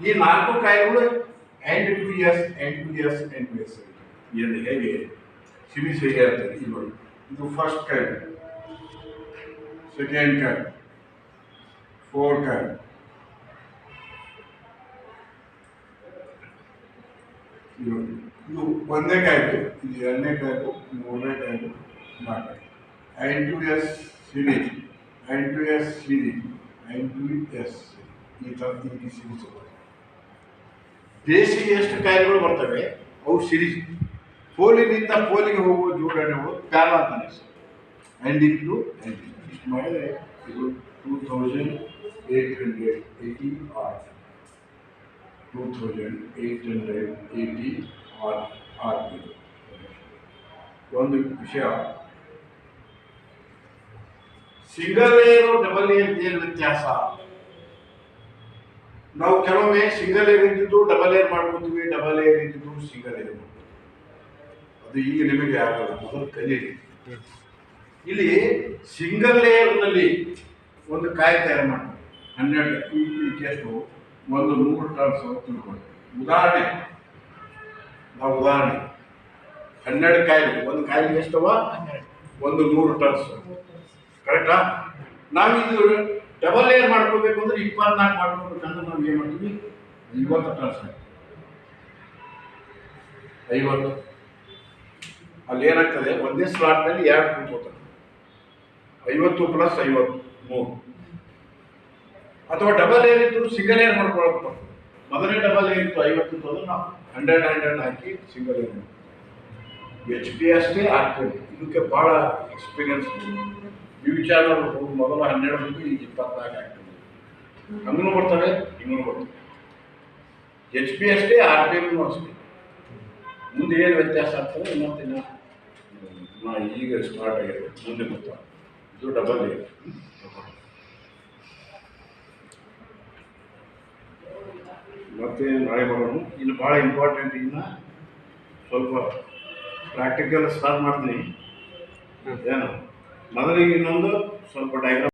ಈ ನಾಲ್ಕು ಕಾಯಿಲೆಗಳು N to S N to S N to S ಏನು ಹೇಗೆ ಸಿರೀಸ್ ಹೇಗೆ ಆಗ್ತದೆ ಇದು ನೋಡಿ ಇದು ಫಸ್ಟ್ ಕಾಯಿಲೆ ಸೆಕೆಂಡ್ ಕಾಯಿಲೆ ಫೋರ್ ಕಾಯಿಲೆ ಇದು ಇದು ಒಂದನೇ ಕಾಯಿಲೆ ಇದು ಎರಡನೇ ಕಾಯಿಲೆ ಮೂರನೇ ಕಾಯಿಲೆ ನಾಲ್ಕು N to S series N to S series N to S ಈ ಥರ ಈ ಸಿರೀಸ್ ದೇಶಿಗೆ ಎಷ್ಟು ಕಾಯಿಲೆಗಳು ಬರ್ತವೆ. ಅವು ಸಿರೀಸ್ ಪೋಲಿನಿಂದ ಪೋಲಿಗೆ ಹೋಗುವ ಜೋಡಣೆಗಳು ಪ್ಯಾರ ಅಂತಾನೆ ಆ್ಯಂಡ್ ಇಂಟು ಆ್ಯಂಡ್ ಇಷ್ಟು ಮಾಡಿದರೆ ಇದು two thousand eight hundred eighty R two thousand eight hundred eighty R R ಒಂದು ವಿಷಯ. ಸಿಂಗಲ್ ಏರು ಡಬಲ್ ಏರ್ ಏನು ವ್ಯತ್ಯಾಸ? ನಾವು ಕೆಲವೊಮ್ಮೆ ಸಿಂಗಲ್ ಏರ್ ಇದ್ದಿದ್ದು ಡಬಲ್ ಏರ್ ಮಾಡ್ಕೊತೀವಿ ಡಬಲ್ ಏರ್ ಇದ್ದಿದ್ದು ಸಿಂಗಲ್ ಏರ್ ಅದು ಈಗ ನಿಮಗೆ ಆಗಲ್ಲ ಮೊದಲು ಕಲೀರಿ ಇಲ್ಲಿ ಸಿಂಗಲ್ ಲೇಯರ್ನಲ್ಲಿ ಒಂದು ಕಾಯಿ ತಯಾರು ಮಾಡ್ತೀವಿ. ಹನ್ನೆರಡು ಎಷ್ಟು ಒಂದು ನೂರು ಟನ್ಸ್ ತಿಳ್ಕೊಂಡು ಉದಾಹರಣೆ. ನಾವು ಉದಾಹರಣೆ. ಹನ್ನೆರಡು ಕಾಯಿಲೆ. ಒಂದು ಕಾಯಿಲೆ ಎಷ್ಟವ? ಒಂದು ನೂರು ಟನ್ಸ್ ಕರೆಕ್ಟಾ ನಾವು ಇದು ಡಬಲ್ ಲೇಯರ್ ಮಾಡ್ಕೋಬೇಕು ಅಂದ್ರೆ ಇಪ್ಪತ್ನಾಲ್ಕು ಮಾಡ್ಕೋಬೇಕಂದ್ರೆ ನಾವು ಏನು ಮಾಡ್ತೀವಿ? ಐವತ್ತು ಟ್ರಾನ್ಸ್ಫರ್ ಐವತ್ತು. ಅಲ್ಲಿ ಏನಾಗ್ತದೆ? ಒಂದೇ ಸ್ಲಾಟ್ನಲ್ಲಿ ಎರಡು ಕೂತ್ಕೋತಾರೆ ಐವತ್ತು ಪ್ಲಸ್ ಐವತ್ತು, ಮೂರು. ಅಥವಾ ಡಬಲ್ ಏರ್ ಇತ್ತು ಸಿಂಗಲ್ ಏರ್ ಮಾಡ್ಕೊಳಕ್ ಮೊದಲೇ ಡಬಲ್ ಏರ್ ಇತ್ತು, ಐವತ್ತು ಇತ್ತು ಅಂದ್ರೆ ನಾವು ಹಂಡ್ರೆಡ್ ಹಂಡ್ರೆಡ್ ಹಾಕಿ ಸಿಂಗಲ್ ಏರ್ ಎಚ್ ಪಿ ಅಷ್ಟೇ ಆಗ್ತದೆ. ಇದಕ್ಕೆ ಭಾಳ ಎಕ್ಸ್ಪೀರಿಯನ್ಸ್ ಈ ವಿಚಾರ ಮೊದಲು ಹನ್ನೆರಡು ಬಂದು ಈಗ ಇಪ್ಪತ್ನಾಲ್ಕು ಆಗ್ತದೆ ಹಂಗೂ ಬರ್ತವೆ ಹಿಂಗೂ ಬರ್ತವೆ. ಎಚ್ ಪಿ ಅಷ್ಟೇ ಆರ್ ಪಿ ಎಮ್ನು ಅಷ್ಟೇ. ಮುಂದೆ ಏನು ವ್ಯತ್ಯಾಸ ಆಗ್ತದೆ ಇನ್ನೊಂದಿನ ನಾ ಈಗ ಸ್ಮಾರ್ಟ್ ಆಗಿದೆ ಮುಂದೆ ಗೊತ್ತಾಗ ಇದು ಡಬಲ್ ಇದೆ ಮತ್ತೆ ನಾಳೆ ಬರೋಣ ಇನ್ನು ಭಾಳ ಇಂಪಾರ್ಟೆಂಟ್ ಇನ್ನು ಸ್ವಲ್ಪ ಪ್ರಾಕ್ಟಿಕಲ್ ಸ್ಟಾರ್ಟ್ ಮಾಡ್ತೀನಿ. ಏನು? ಮೊದಲಿಗೆ ಇನ್ನೊಂದು ಸ್ವಲ್ಪ ಡೈಗ್ರಾಮ್